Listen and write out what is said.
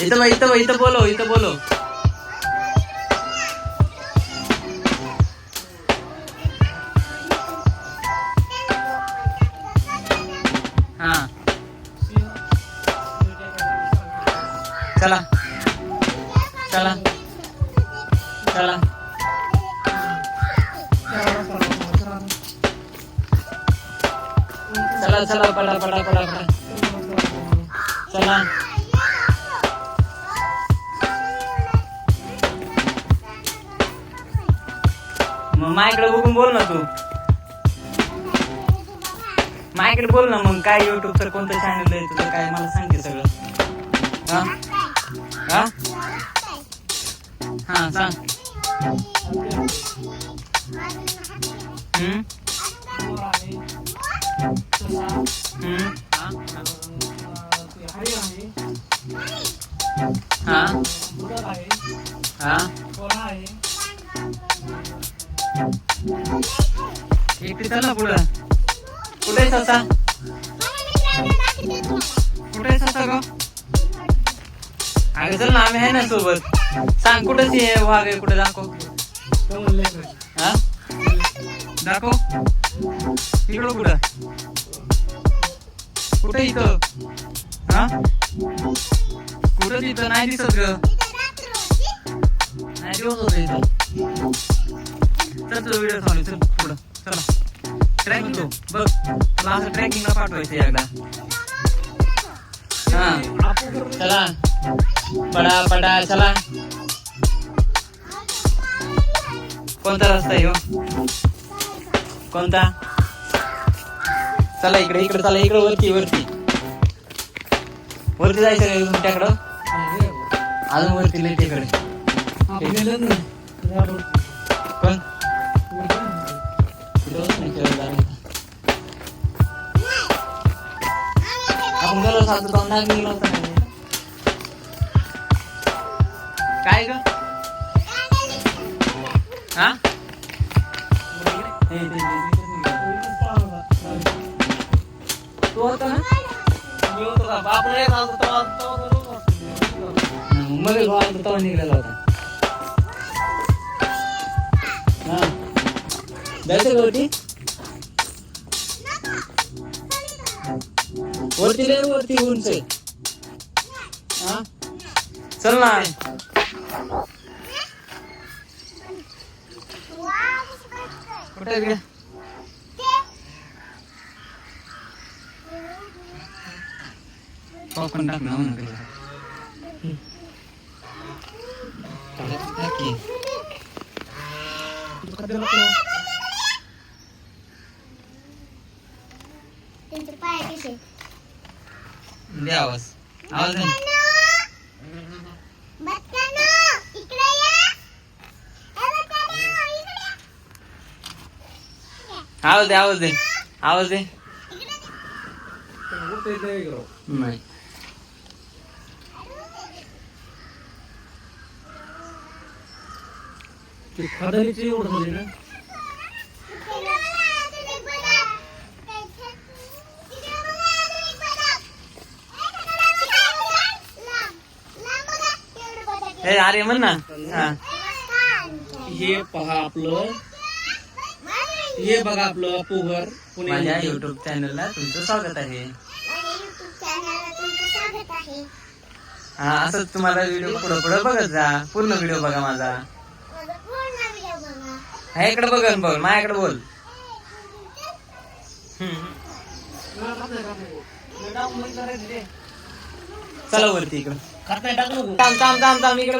इथं बघ इथं इथं बोलो इथं बोलो हा. चला. चला. चला. चला चला पडा पडा पडा पडा चला. मग माझ्याकडे बघून बोल ना तू. माझ्याकडे बोल ना मग काय युट्यूबचं कोणतं चॅनल आहे तुझं काय मला सांगते सगळं. हा? हा? हा सांग. हम्म? हम्म? हा? हा? तिथे चल ना पुढं. कुठे आहे ससा कुठे आहे ससा ग? अगं चल ना आम्ही आहे ना सोबत. सांग कुठं ती आहे वाघ आहे कुठे दाखव. हा? दाखव. इकडं कुठं? कुठे इथं? हा? कुठं तिथं? नाही दिसत ग. नाही दिवस होत इथं. चल तुझा व्हिडिओ चालू चल पुढं. चला ट्रॅकिंग बघ तुला असं ट्रॅकिंगला पाठवायचं एकदा. हा. चला. पडा पडा चला. कोणता रस्ता आहे ह्यो कोणता? चला इकडे इकडे चला इकडे वरती वरती. वरती जायचं तुमच्याकडं अजून वरती लई तिकडे. कोण? कुठं नाही खेळत आहे. आपण गेलो सासू जाऊन नाग निघलो होता ना. काय ग हा हे, ते, ते, ते, ते. तू होता ना मध्ये भाव आलता तेव्हा निघालेला होता हा जायचं का वरती वरती लय वरती उंच आहे हा चल ना कुठे आहे तिकडे? पॉपकॉर्न टाक ना म्हणून काही. टाक की. त्यांचे पाय कसे दे आवाज. आवाज. आवाज दे आवाज दे. आवाज दे. नाही. खदानीची एवढं झाली ना इकडे बघा, अजून एक बदक. इकडे बघा, अजून एक बदक. ए, इकडे बघा, लांब. लांब बघा, एवढं बदक आहे. ए अरे म्हण ना. हा. हे पहा आपलं. हे बघा आपलं पोहर पुणे माझ्या युट्यूब चॅनलला तुमचं स्वागत आहे. YouTube चॅनलला तुमचं स्वागत आहे. हा असंच तुम्हाला व्हिडिओ पुढे पुढे बघत जा. पूर्ण व्हिडिओ बघा माझा. माझा पूर्ण video बघा. हा इकडे बघ बोल माझ्याकडे बोल. हम्म. चला वरती इकडं. కరెక్ట్ డబ్బులు తాం తాం తాం తాం ఇక్కడ